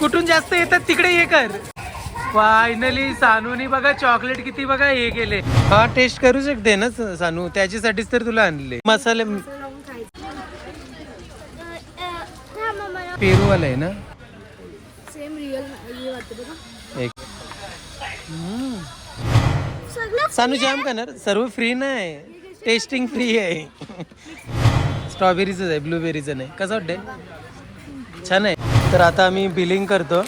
कुठून जास्त येतात तिकडे हे कर. फायनली सानूनी बघा चॉकलेट किती बघा हे केले. हा टेस्ट करू शकते ना सानू? त्याच्यासाठीच तर तुला आणले. मसाले पेरू वाला आहे ना? सेम रिअल एक. सानू जाम करणार? सर्व फ्री नाही. टेस्टिंग फ्री आहे. स्ट्रॉबेरीच आहे ब्लूबेरीचं नाही कसं वाटतंय? छान आहे. तर आता आम्ही बिलिंग करतो.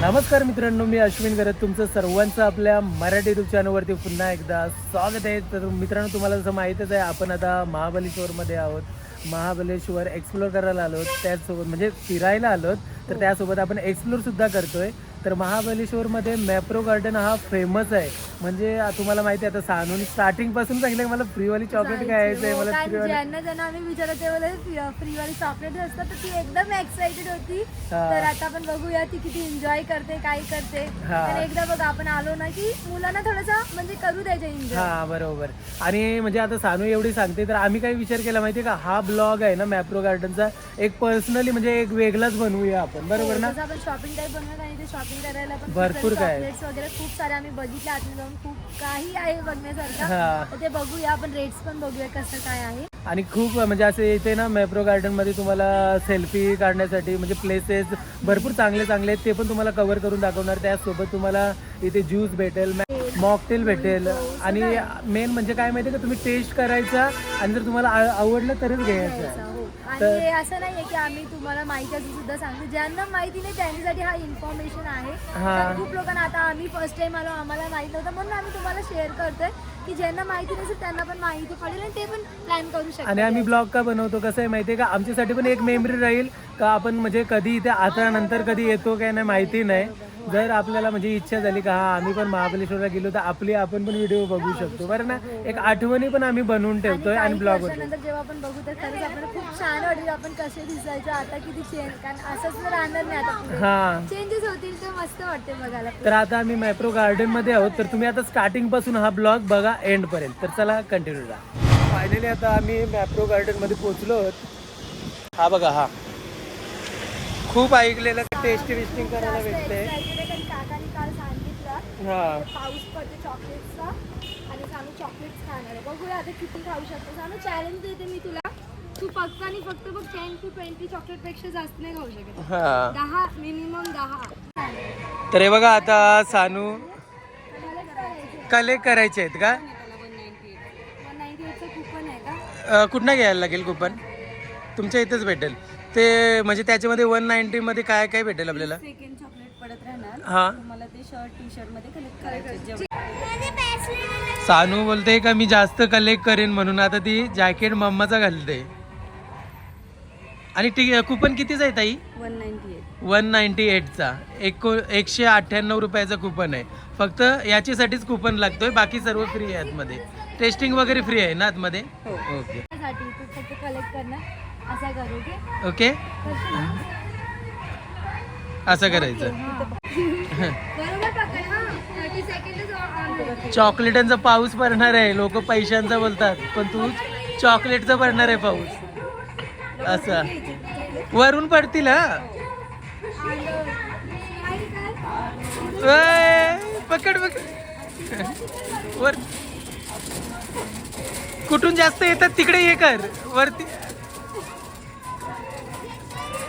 नमस्कार मित्रांनो मी अश्विन करत तुमचं सर्वांचं आपल्या मराठी युट्यूब चॅनलवरती पुन्हा एकदा स्वागत आहे. तर मित्रांनो तुम्हाला जसं माहीतच आहे आपण आता महाबलेश्वरमध्ये आहोत. महाबलेश्वर एक्सप्लोर करायला आलो. त्याचसोबत म्हणजे फिरायला आलोत. तर त्यासोबत आपण एक्सप्लोर सुद्धा करतोय. तर महाबलेश्वरमध्ये मॅप्रो गार्डन हा फेमस आहे. म्हणजे तुम्हाला माहिती आहे आता सानून स्टार्टिंगपासून सांगितलं की मला फ्रीवाली चॉकलेट खायचं आहे मला कारण फ्रीवाली ज्यांना ज्यांना आम्ही विचारत तेव्हा फ्रीवाली चॉकलेट असतात तर ती एकदम एक्साइटेड होती. हा. तर आता आपण बघूया ती किती एन्जॉय करते काय करते. हा. एकदा बघ आपण आलो ना की मुलांना थोडंसं म्हणजे करू द्यायचं एन्जॉय हा बरोबर. आणि म्हणजे आता सानू एवढी सांगते तर आम्ही काही विचार केला माहितीये का? हा ब्लॉग आहे ना मॅप्रो गार्डनचा एक पर्सनली म्हणजे एक वेगळाच बनवूया आपण. बरोबर ना? जसं आपण शॉपिंग टाईप बनवत आणि ते शॉपिंग करायला पण भरपूर काय. चॉकलेट्स वगैरे खूप सारे आम्ही बघितले. आतमध्ये जाऊन खूप काही आहे बघण्यासारखं. तर ते बघूया. आपण रेट्स पण बघूया कसं काय आहे. आणि खूप म्हणजे असे इथे ना मॅप्रो गार्डनमध्ये तुम्हाला सेल्फी काढण्यासाठी म्हणजे प्लेसेस भरपूर चांगले चांगले आहेत. ते पण तुम्हाला कव्हर करून दाखवणार. त्यासोबत तुम्हाला इथे ज्यूस भेटेल मॉकटेल भेटेल. आणि मेन म्हणजे काय माहिती का? तुम्ही टेस्ट करायचा आणि जर तुम्हाला आ- आवडलं तरच घ्यायचं आहे. हो. आणि असं नाहीये की आम्ही तुम्हाला माहिती असून सुद्धा सांगतो ज्यांना माहिती नाही त्यांच्यासाठी हा इन्फॉर्मेशन आहे हा. तर खूप लोकांना आता आम्ही फर्स्ट टाइम आलो आम्हाला माहीत नव्हतं म्हणून आम्ही तुम्हाला शेअर करतोय की ज्यांना माहिती नसेल त्यांना पण माहिती पडेल आणि ते पण प्लॅन करू शकतात आणि आम्ही ब्लॉग का बनवतो कसं आहे माहिती आहे का आमच्यासाठी पण एक मेमरी राहील का आपण म्हणजे कधी इथे आता नंतर कधी येतो काय नाही माहिती नाही जर आपल्याला म्हणजे इच्छा झाली का हा आम्ही पण महाबलेश्वरला गेलो तर आपली आपण पण व्हिडिओ बघू शकतो. बरं ना? एक आठवणी पण आम्ही बनवून ठेवतोय आणि ब्लॉग नंतर जेव्हा आपण बघू तर खरंच आपल्याला खूप छान वाटेल आपण कसे दिसायचो आता किती चेंज कारण असंच तर राहणार नाही आता हा. चेंजेस होतील तर मस्त वाटते बघायला. तर आता आम्ही मॅप्रो गार्डनमध्ये आहोत. तर तुम्ही आता स्टार्टिंगपासून हा ब्लॉग बघा एंड पर्यंत. तर चला कंटिन्यू राहा फायनली आता आम्ही मॅप्रो गार्डनमध्ये पोहोचलो आहोत. हा बघा हा. खूप ऐकलेलं टेस्टी विस्टिंग करायला भेटते काकाने काल सांगितलं हा पाऊस पडते चॉकलेट्सचा आणि सांगू चॉकलेट्स खाणार आहे बघूया आता किती खाऊ शकतो सांगू चॅलेंज देते मी तुला तू फक्त आणि फक्त बघ टेन टू ट्वेंटी चॉकलेटपेक्षा जास्त नाही खाऊ शकत हा दहा मिनिमम दहा तर हे बघा आता सानू कलेक्ट करायचे आहेत का कुठनं घ्यायला लागेल कुपन तुमच्या इथेच भेटेल ते म्हणजे त्याच्यामध्ये वन नाईन्टी मध्ये काय काय भेटेल आपल्याला? सेकंड चॉकलेट पडत राहणार. हा. तुम्हाला ते शर्ट टी शर्टमध्ये कलेक्ट करायचे जेवढे सानू बोलते का मी जास्त कलेक्ट करेन म्हणून? आता ती जॅकेट मम्माचा घालते. आणि कुपन कितीच आहे ताई? One ninety eight one ninety एटचा एको एकशे अठ्ठ्याण्णव रुपयाचा कुपन आहे. फक्त याच्यासाठीच कुपन लागतोय बाकी सर्व फ्री आहे आतमध्ये टेस्टिंग वगैरे फ्री आहे ना आतमध्ये? हो. ओके साठी तू फक्त कलेक्ट करणं असा करू की ओके? असं करायचं. चॉकलेटांचा पाऊस पडणार आहे. लोक पैशांचा बोलतात पण तू चॉकलेटचा पडणार आहे पाऊस. असं. वरून पडतील हा. पकड पकड. वर. कुठून जास्त येतात? तिकडे हे कर. वरती.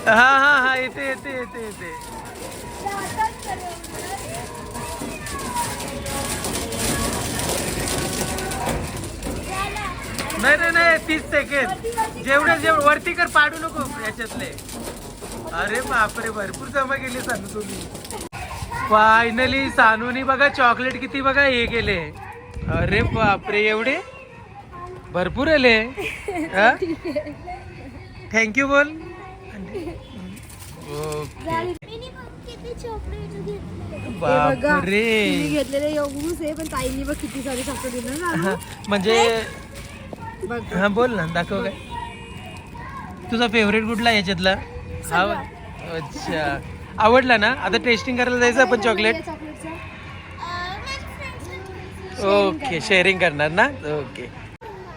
हा हा हा येते येते येते येते. नाही नाही नाही तीस सेकंड जेवढे जेवढे वरती कर पाडू नको याच्यातले. अरे बापरे भरपूर जमा केली सानू तुम्ही. फायनली सानूनी बघा चॉकलेट किती बघा हे केले. अरे बापरे एवढे? भरपूर आले. थँक्यू बोल. बापरे. घेतलेले एवढूच आहे पण ताईंनी बघ किती सारे चॉकलेट दिलं ना म्हणजे हा बोल ना दाखव काय. तुझा फेवरेट कुठला याच्यातला? हा अच्छा. आवडला ना? आता टेस्टिंग करायला जायचं आपण चॉकलेट ओके शेअरिंग करणार ना? ओके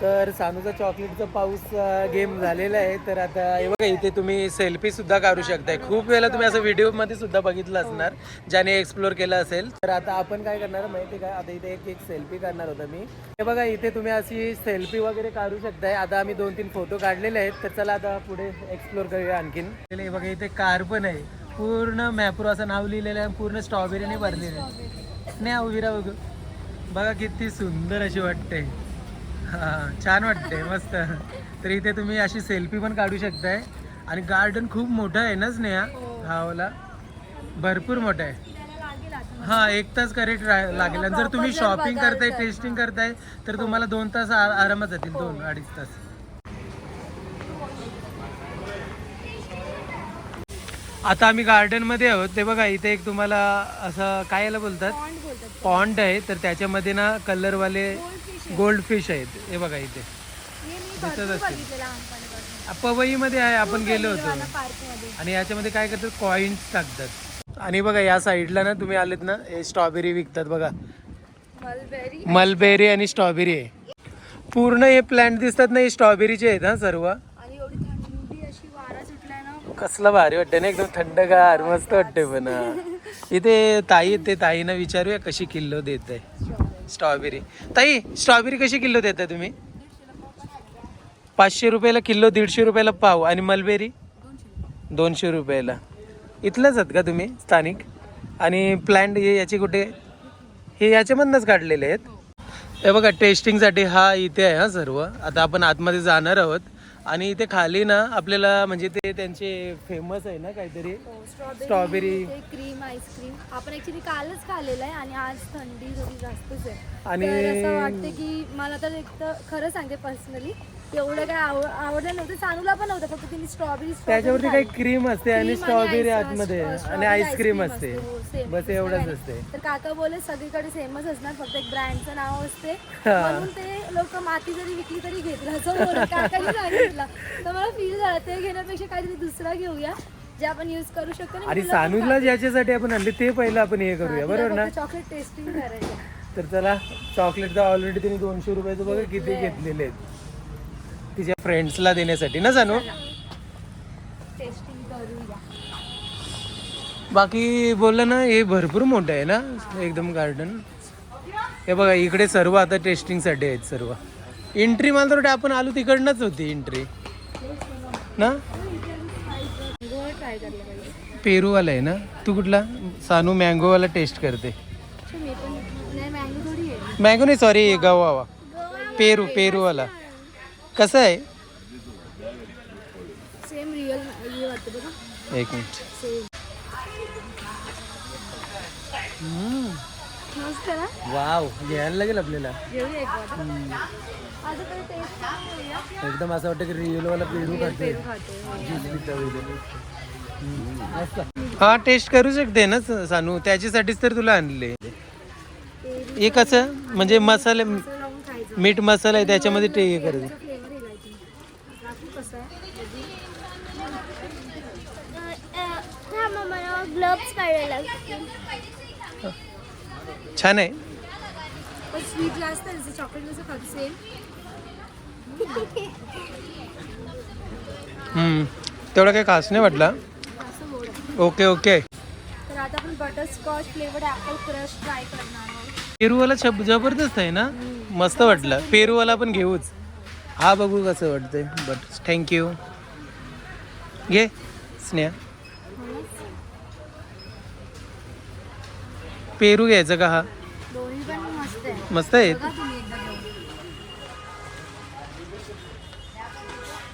तर सानूचा चॉकलेटचा पाऊस गेम झालेला आहे. तर आता हे बघा इथे तुम्ही सेल्फी सुद्धा काढू शकताय. खूप वेळेला तुम्ही असं व्हिडिओमध्ये सुद्धा बघितलं असणार ज्याने एक्सप्लोर केलं असेल. तर आता आपण काय करणार माहिती का? आता इथे एक एक सेल्फी काढणार होता मी. हे बघा इथे तुम्ही अशी सेल्फी वगैरे काढू शकताय. आता आम्ही दोन तीन फोटो काढलेले आहेत. तर चला आता पुढे एक्सप्लोर करूया आणखीन. हे बघा इथे कार पण आहे. पूर्ण मॅप्रो असं नाव लिहिलेलं आहे पूर्ण स्ट्रॉबेरीने भरलेलं आहे. नाही उभी बघू. बघा किती सुंदर अशी वाटते. हा छान वाटते मस्त. तर इथे तुम्ही अशी सेल्फी पण काढू शकताय. आणि गार्डन खूप मोठं आहे ना स्नेहा? हा. ओला. भरपूर मोठं आहे. हा एक तास करेक्ट लागेल. आणि जर तुम्ही शॉपिंग करताय टेस्टिंग करताय तर तुम्हाला दोन तास आ- आरामात जातील दोन अडीच तास. आता आम्ही गार्डनमध्ये आहोत. ते बघा इथे एक तुम्हाला असं काय याला बोलतात? पॉन्ड आहे. तर त्याच्यामध्ये ना कलरवाले गोल्ड फिश आहेत. हे बघा इथे. हे मी दिसत असतील. पवईमध्ये आहे आपण गेलो होतो. आणि याच्यामध्ये काय करतात? कॉईन्स टाकतात. आणि बघा या साईडला ना तुम्ही आलेत ना हे स्ट्रॉबेरी विकतात बघा. मलबेरी आणि स्ट्रॉबेरी आहे. पूर्ण हे प्लांट दिसतात ना हे स्ट्रॉबेरीचे आहेत हा सर्व. कसलं भारी वाटतं ना एकदम थंडगार मस्त वाटते पण. हा. इथे ताई ते ताईनं विचारूया कशी किलो देत आहे स्ट्रॉबेरी. ताई स्ट्रॉबेरी कशी किलो देता तुम्ही? पाचशे रुपयाला किलो दीडशे रुपयाला पाव आणि मलबेरी? दोनशे रुपयाला. इथलंच आहात का तुम्ही स्थानिक? आणि प्लॅन्ट हे याचे कुठे? हे याच्यामधनंच काढलेले आहेत. हे बघा टेस्टिंगसाठी हा इथे आहे हा सर्व. आता आपण आतमध्ये जाणार आहोत. आणि इथे खाली ना आपल्याला म्हणजे ते त्यांचे फेमस आहे ना काहीतरी. स्ट्रॉबेरी. क्रीम आईस्क्रीम आपण ऍक्च्युली कालच खाल्लेलं आहे आणि आज थंडी थोडी जास्तच आहे. आणि- असं वाटतं की मला तर एक तर खरं सांगते पर्सनली एवढं काय आव आवडलं नव्हतं चानूला पण नव्हतं फक्त तिने स्ट्रॉबेरी त्याच्यावरती काही क्रीम असते आणि स्ट्रॉबेरी आतमध्ये आणि आईस्क्रीम असते हो. बस एवढंच असते. तर काका बोले सगळीकडे सेमच असणार फक्त एक ब्रँडचं नाव असते. हा. म्हणून ते लोक माती जरी विकली तरी घेतलं असं बोलत काकाने सांगितलं. तर मला फील झालं ते घेण्यापेक्षा काहीतरी दुसरा घेऊया जे आपण युज करू शकतो आणि सानूला ज्याच्यासाठी आपण आणले ते पहिलं आपण हे करूया बरोबर ना? चॉकलेट टेस्टिंग करायचं तर चला चॉकलेट तर ऑलरेडी तिने दोनशे रुपयाचं बघा किती घेतलेले आहेत. तिच्या फ्रेंड्सला देण्यासाठी. ना सानू टेस्टिंग करूया. बाकी बोललं ना हे भरपूर मोठं आहे ना एकदम गार्डन हे बघा इकडे सर्व आता टेस्टिंगसाठी आहेत सर्व. एंट्री मला तर आपण आलो तिकडनंच होती एंट्री ना? पेरूवाला आहे ना? तू कुठला? सानू मँगोवाला टेस्ट करते. मँगो नाही सॉरी गवावा. पेरू पेरूवाला. कसं आहे? सेम रिअल हे वाटतं बघा. एक मिनिट. सेम मस्त ना? वाव घ्यायला लागेल आपल्याला. घेऊया एक बॉटल आता तरी टेस्ट करूया एकदम असं वाटतं की रिअलवाला पेरू खाते हो. ज्यूस पिता वगैरे. हम्म, मस्त. हा टेस्ट करू शकते ना स- सानू? त्याच्यासाठीच तर तुला आणले. हे कसं म्हणजे मसाले असं लावून खायचं. मीठ मसाला आहे त्याच्यामध्ये ते हे करायचं फ्लेवर आहे काहीतरी दाखवू कसं आहे काढायला. छान आहे. पण स्वीट जास्त जसं चॉकलेट खातो सेम हम्म. तेवढा काही खास नाही वाटला. Okay okay. तर आता आपण butterscotch flavoured apple crush try करणार आहोत. पेरूवाला छब जबरदस्त आहे ना? मस्त वाटलं. पेरूवाला पण घेऊच. हा बघू कसं वाटतंय बट थँक्यू घे स्नेहा. पेरू घ्यायचं का हा? दोन्ही पण मस्त आहे. मस्त आहे? बघा तुम्ही एकदा घेऊन.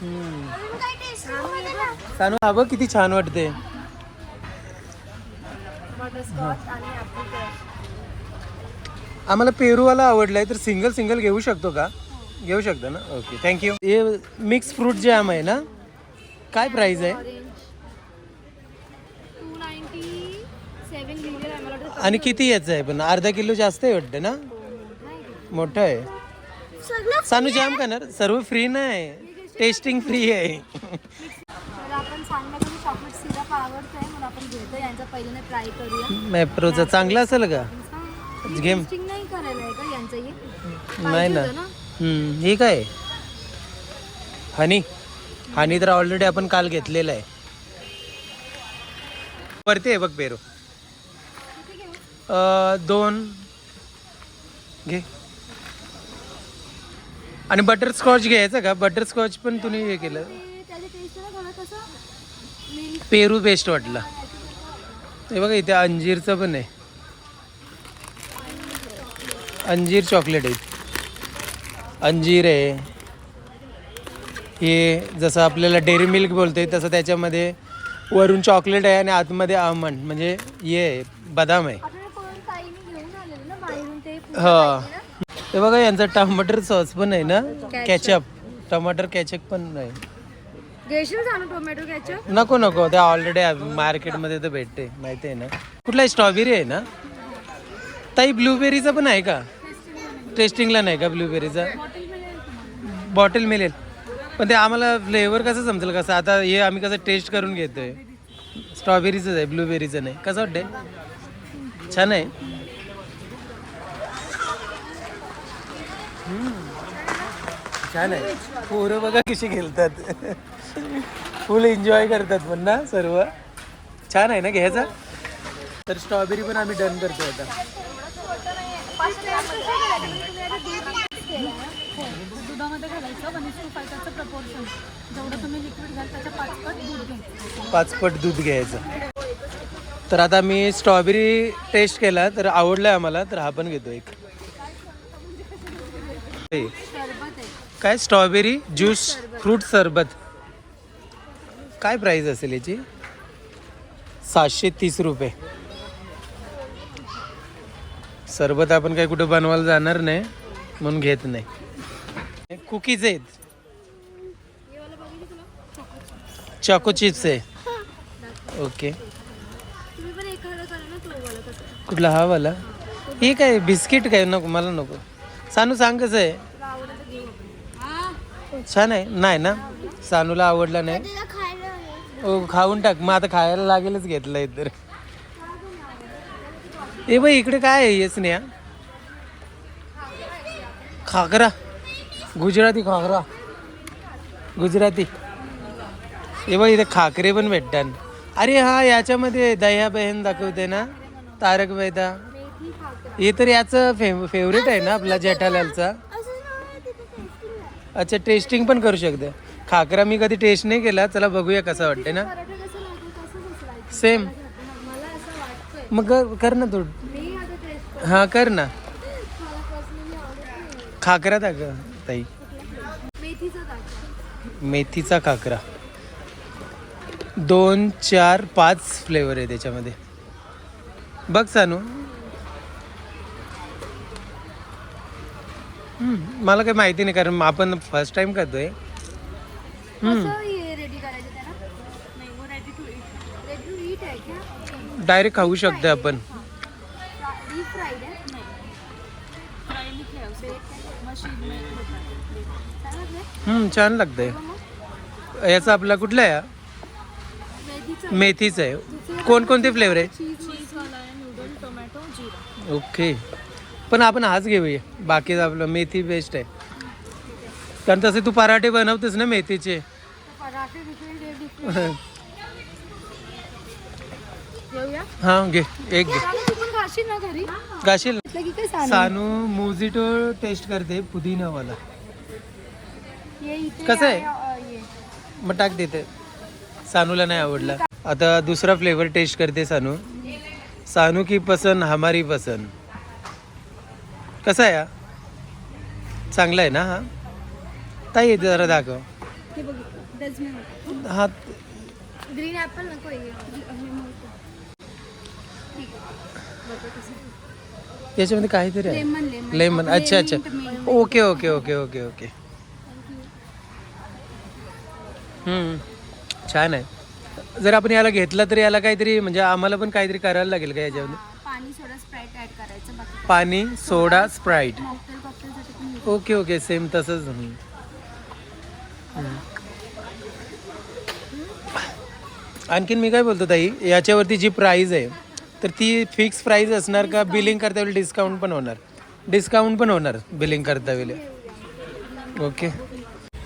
हम्म. छान आहे बघ. सानू हा बघ किती छान वाटते. बटरस्कॉच आणि आम्हाला पेरूवाला आवडलाय तर सिंगल सिंगल घेऊ शकतो का? घेऊ शकतो ना? ओके थँक्यू हे मिक्स फ्रूट जॅम आहे ना काय प्राइस आहे ऑरेंज टू नाईन्टी सेवन लिहिलेलं आहे मला वाटतं आणि किती याचं आहे पण? अर्धा किलो जास्त आहे वाटतं ना? मोठं आहे. सानू जाम करणार. सर्व फ्री नाही. टेस्टिंग फ्री आहे. आपण मॅप्रोचा चांगला असेल का? गेम नाही ना. हे काय? हनी. हनी तर ऑलरेडी आपण काल घेतलेलं आहे. वरती आहे बघ पेरू. दोन. घे. आणि बटरस्कॉच घ्यायचं का? बटरस्कॉच पण तुम्ही हे केलं. पेरू बेस्ट वाटला. हे बघा इथे अंजीरचं पण आहे. अंजीर चॉकलेट आहे. अंजीर आहे. हे जसं आपल्याला डेअरी मिल्क बोलते तसं त्याच्यामध्ये वरून चॉकलेट आहे आणि आतमध्ये आमंड म्हणजे हे आहे बदाम आहे आपल्याला कोण ताईने घेऊन आलेलं ना बाहेरून ते पूर्ण हा. हे बघा यांचा टमाटर सॉस पण आहे ना? कॅचअप टमाटर कॅचअप पण आहे घेशील सांगू टोमॅटो कॅचअप नको नको. ते ऑलरेडी मार्केटमध्ये तर भेटते. माहिती आहे ना? कुठला स्ट्रॉबेरी आहे ना? ताई ब्लूबेरीचा पण आहे का? टेस्टिंगला नाही का ब्लूबेरीचा बॉटल मिळेल. पण ते आम्हाला फ्लेवर कसं समजेल कसं? आता हे आम्ही कसं टेस्ट करून घेतोय. स्ट्रॉबेरीचंच आहे ब्लूबेरीचं नाही. कसं वाटतंय? छान आहे. छान आहे. पोरं बघा कशी खेळतात. फुल एन्जॉय करतात पण ना सर्व. छान आहे ना घ्यायचा? तर स्ट्रॉबेरी पण आम्ही डन करतो आता. पाचपट दूध घ्यायचं. तर आता मी स्ट्रॉबेरी टेस्ट केला तर आवडलाय आम्हाला तर हा पण घेतो एक. काय? स्ट्रॉबेरी ज्यूस फ्रूट सरबत. काय प्राइस असेल याची? सातशे तीस रुपये. सरबत आपण काय कुठं बनवायला जाणार नाही म्हणून घेत नाही. कुकीज आहेत. चॉको चिप्स आहे. ओके कुठला हा वाला? हे काय बिस्किट काय? नको मला नको. सानू सांग कसं आहे तुला आवडलं तर घेऊ आपण छान आहे. नाही ना? सानूला आवडला नाही. तिला खायला आहे ओ खाऊन टाक. मग आता खायला लागेलच घेतलंय तर ए बाई इकडे काय आहे येस नाही खाकरा गुजराती खाकरा गुजराती. ए बाई इथे खाकरे पण भेटतात. अरे हा याच्यामध्ये दह्या बहीण दाखवते ना? तारक मेहता. हे तर याचं फेव फेवरेट आहे ना आपला जेठालालचा असं नाव आहे तिथे टेस्टिंग आहे अच्छा टेस्टिंग पण करू शकते. खाकरा मी कधी टेस्ट नाही केला चला बघूया कसा वाटते ना. सेम मग कर- ना तू. हा कर ना. खाकरा दाख ताई. मेथीचा खाकरा. दोन चार पाच फ्लेवर आहे त्याच्यामध्ये. बघ सानू. मला काही माहिती नाही कारण आपण फर्स्ट टाइम करतोय. डायरेक्ट खाऊ शकतो आपण. छान लागतंय. याचा आपला कुठला आहे? मेथीचं. आहे. कोणकोणते फ्लेवर आहे? चीजवाला आहे नूडल टोमॅटो जिरा. ओके पण आपण हाच घेऊया. बाकी आपलं मेथी बेस्ट आहे. कारण तसे तू पराठे बनवतेस ना मेथीचे. हां घे. एक घे. गाशील सानू? मोजिटो टेस्ट करते पुदिनावाला. कसं आहे? मग टाक देते सानूला नाही आवडला. आता दुसरा फ्लेवर टेस्ट करते सानू. सानू की पसंद हमारी पसंद. कसा आहे हा? चांगला आहे ना हा? ताई जरा दाखव. हे बघ हा ग्रीन नको. हे मोठं. ठीक आहे. बघा कसं. याच्यामध्ये काहीतरी आहे. लेमन लेमन लेमन अच्छा अच्छा. Okay okay okay okay okay. हम्म, छान आहे. जर आपण याला घेतलं तर याला काहीतरी म्हणजे आम्हाला पण काहीतरी करायला लागेल का याच्यामध्ये? सोडा स्प्राईट ऍड करायचं बाकी पाणी सोडा स्प्राईट मॉकटेल कॉकटेलसाठी पण use ओके ओके सेम तसंच हम्म. हम्म. आणखीन मी काय बोलतो ताई याच्यावरती जी प्राईज आहे तर ती फिक्स प्राईज असणार का बिलिंग करता वेळी डिस्काउंट पण होणार? डिस्काउंट पण होणार बिलिंग करता वेळी. ओके.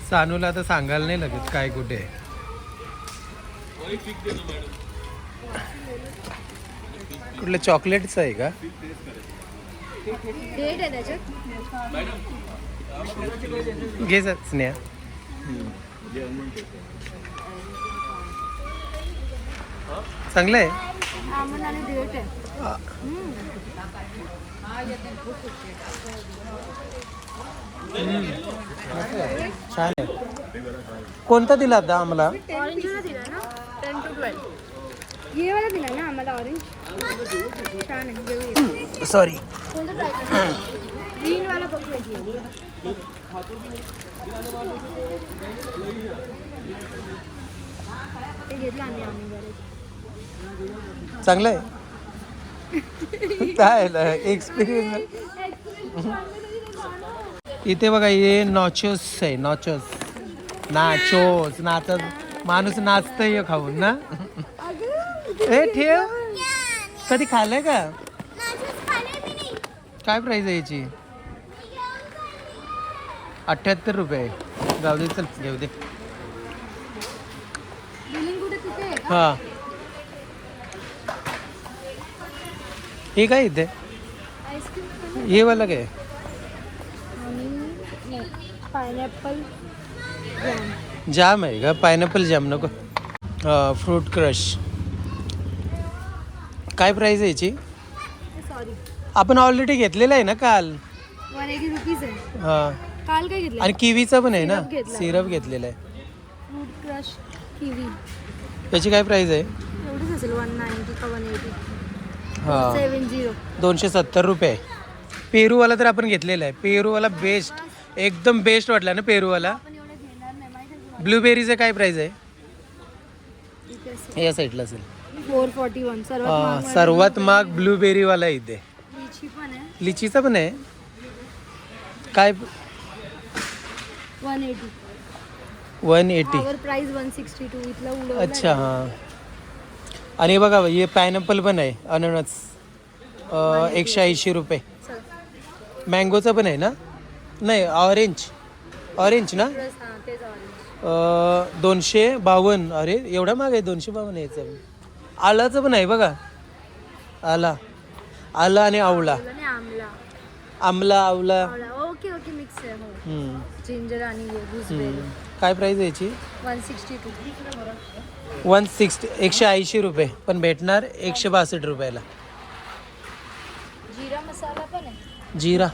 सानूला आता सांगायला नाही लगेच काय कुठे आहे. कुठलं चॉकलेटचं आहे का? डेट आहे त्याच्यात? घे जा, स्नेहा. चांगलं आहे? छान आहे. कोणता दिला आता आम्हाला? ये वाला दिला ना आम्हाला ऑरेंज छान आहे घेऊया सॉरी ग्रीन वाला ते घेतलं आम्ही आम्ही चांगलं आहे काय एक्सपिरियन्स इथे बघा हे नॉचोस आहे नॉचोस नाचोस नाचत माणूस नाचतय खाऊन ना? ए ठेव. कधी खाल्लंय का? काय प्राइस आहे याची? अठ्ठ्याहत्तर रुपये. जाऊ दे चल घेऊ दे. हा. हे काय इथे? हे वाला काय? पायनॅपल जॅम जाम आहे का? पायनॅपल जाम नको. फ्रूट क्रश काय प्राइस आहे याची? सॉरी आपण ऑलरेडी घेतलेलं आहे ना काल? वन एटी रुपीज आहे. हा. काल काय घेतलं? आणि किवीचा पण आहे ना? Syrup. सिरप घेतलेला आहे. फ्रूट क्रश किवी याची काय प्राइस आहे? एवढंच असेल वन नाईन्टी का वन एटी हा. सेवन झिरो दोनशे सत्तर रुपये. पेरूवाला तर आपण घेतलेला आहे. पेरूवाला बेस्ट एकदम बेस्ट वाटला ना पेरूवाला? आपण एवढं घेणार नाही. माहिती ब्लूबेरीचं काय प्राइस आहे? आहे या साईडला असेल. फोर फॉर्टी वन सर्वात महाग वाला. सर्वात महाग ब्लूबेरीवाला आहे. इथे लिचीचा पण आहे? काय? One eighty. One eighty. Price one sixty two इथला अच्छा हां. आणि बघा हे पायनॅपल पण आहे अननस. एकशे ऐंशी रुपये. मँगोचा पण आहे ना? नाही ऑरेंज ऑरेंज ना? दोनशे बावन्न. अरे एवढा महाग आहे दोनशे बावन्न याचं. आलाचं पण आहे बघा. आला. आला आणि आवळा आमला. आमला आवला. आवळा ओके ओके मिक्स आहे. हो. हम्म. जिंजर आणि गुजबेरी काय प्राईस आहे याची? One sixty two one sixty एकशे ऐंशी रुपये. पण भेटणार एकशे बासष्ट रुपयाला. जिरा मसाला पण आहे. जिरा.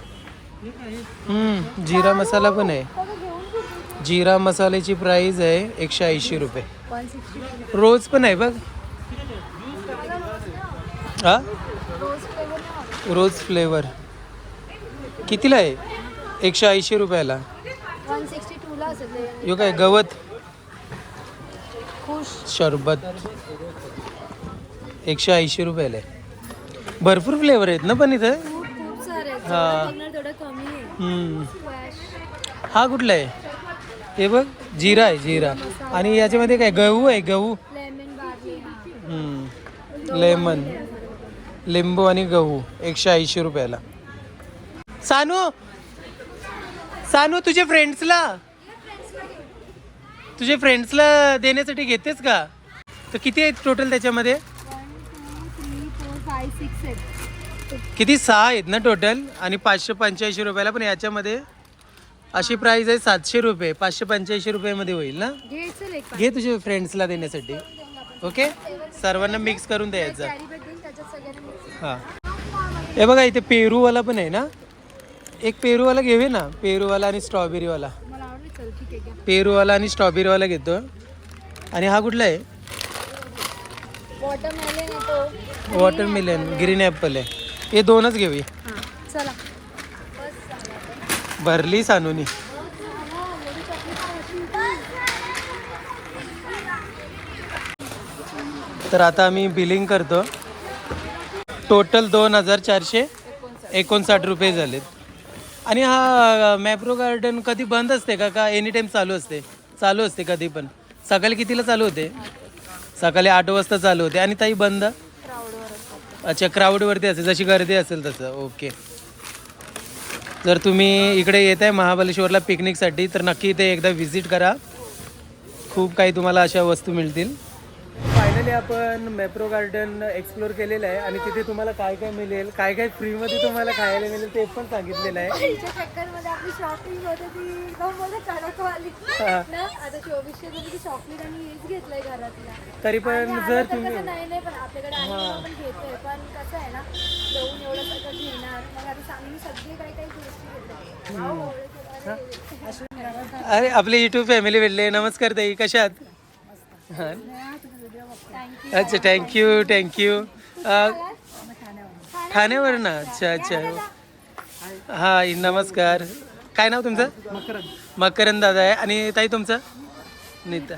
हम्म, जिरा मसाला पण आहे. बघा घेऊन घेऊ जिरा मसाल्याची प्राइस आहे एकशे ऐंशी रुपये. वन सिक्स्टी रोज पण आहे बघ. हा? रोज फ्लेवर कितीला आहे? एकशे ऐंशी रुपयाला. यो काय गवत? शरबत. एकशे ऐंशी रुपयाला आहे. भरपूर फ्लेवर आहेत ना पण इथं. हा. हा कुठला आहे? हे बघ जिरा आहे जिरा. आणि याच्यामध्ये काय गहू आहे गहू? लेमन बार्ली हा हम्म. लेमन लिंबू आणि गहू एकशे ऐंशी रुपयाला. सानू सानू तुझ्या फ्रेंड्सला तुझ्या फ्रेंड्सला देण्यासाठी घेतेस का? तर किती आहेत टोटल त्याच्यामध्ये? किती? सहा आहेत ना टोटल आणि पाचशे पंच्याऐंशी रुपयाला पण याच्यामध्ये अशी प्राइस आहे सातशे रुपये. पाचशे पंच्याऐंशी रुपयामध्ये होईल ना? घे तुझ्या फ्रेंड्सला देण्यासाठी. ओके सर्वांना मिक्स करून द्यायचं. हां. हे बघा इथे पेरूवाला पण आहे ना? एक पेरूवाला घेऊया ना? पेरूवाला आणि स्ट्रॉबेरीवाला. पेरूवाला आणि स्ट्रॉबेरीवाला घेतो. आणि हा कुठला आहे? वॉटरमेलन ग्रीन ॲपल आहे. हे दोनच घेऊया. चला. भरली सानूनी. तर आता आम्ही बिलिंग करतो. टोटल दोन हजार चारशे एकोणसाठ रुपये झालेत. आणि हा मॅप्रो गार्डन कधी बंद असते का? का एनी टाईम चालू असते? चालू असते कधी पण. सकाळी कितीला चालू होते? सकाळी आठ वाजता चालू होते. आणि ताई बंद? अच्छा क्राऊडवरती असेल. जशी गर्दी असेल तसं. ओके जर तुम्ही इकडे येत आहे महाबलेश्वरला पिकनिकसाठी तर नक्की इथे एकदा व्हिजिट करा. खूप काही तुम्हाला अशा वस्तू मिळतील. फायनली आपण मेप्रो गार्डन एक्सप्लोर केलेलं आहे आणि तिथे तुम्हाला काय काय मिळेल काय काय फ्रीमध्ये तुम्हाला खायला मिळेल ते पण सांगितलेलं आहे. तिच्या चक्करमध्ये आपली शॉपिंग होते ती एकदम मला कडकवाली हा. ना आता चोवीसशे रुपये चॉकलेट आणि हेच घेतलंय घरातला. तरी पण आणि जर तर तुम्ही कसं नाही नाही पण आपल्याकडे आहे म्हणून आपण घेतोय. पण कसं आहे ना जाऊन एवढं सगळं घेणार. मग आता सांगली सगळे काही काही गोष्टी घेतात भाऊ ओळख अरे. अरे आपले युट्यूब फॅमिली भेटले. नमस्कार ताई कशात हां. अच्छा थँक्यू थँक्यू ठाण्यावर ना अच्छा अच्छा. हां नमस्कार. काय नाव तुमचं? मकरंद दादा आहे. आणि ताई तुमचं? नीता.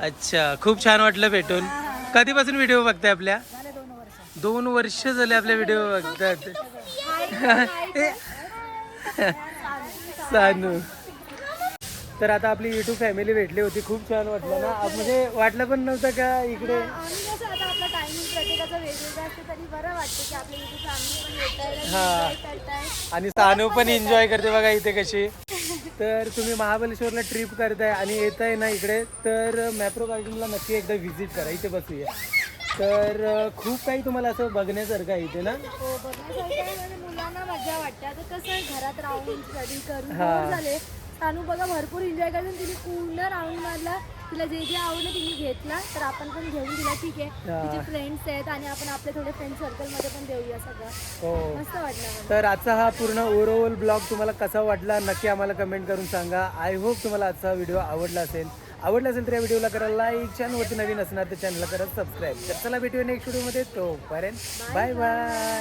अच्छा खूप छान वाटलं भेटून. कधीपासून व्हिडिओ बघताय आपल्या? दोन वर्ष झाले आपल्या व्हिडिओ बघतात. सानू. तर आता आपली युट्यूब फॅमिली भेटली होती. खूप छान वाटलं ना. आप- म्हणजे वाटलं पण नव्हतं का इकडे? हा. आणि सानू पण एन्जॉय करते बघा इथे कशी. तर तुम्ही महाबळेश्वरला ट्रिप करताय आणि येत आहे ना इकडे तर मॅप्रो गार्डनला नक्की एकदा व्हिजिट करा. इथे बसूया. तर खूप काही तुम्हाला असं बघण्यासारखं आहे इथे ना? हो मुलांना मजा वाटते. आता कसं घरात राहून स्टडी करून हा. बोर झाले. सानू बघा भरपूर एन्जॉय करून तिने पूर्ण राऊंड मारला. तिला जे जे आवडलं तिने घेतला. तर आपण पण घेऊन दिला. ठीक आहे. तिचे फ्रेंड्स आहेत आणि आपण आपले थोडे फ्रेंड सर्कलमध्ये पण देऊया सगळं. हो. मस्त वाटलं तर आजचा हा पूर्ण ओव्हरऑल ब्लॉग तुम्हाला कसा वाटला नक्की आम्हाला कमेंट करून सांगा. आय होप तुम्हाला आजचा व्हिडिओ आवडला असेल. आवडला असेल तर या व्हिडिओला करा लाईक चॅनलवरती नवीन असणार तर चॅनलला करा सबस्क्राईब तर चला भेटूया नेक्स्ट व्हिडिओमध्ये तोपर्यंत बाय बाय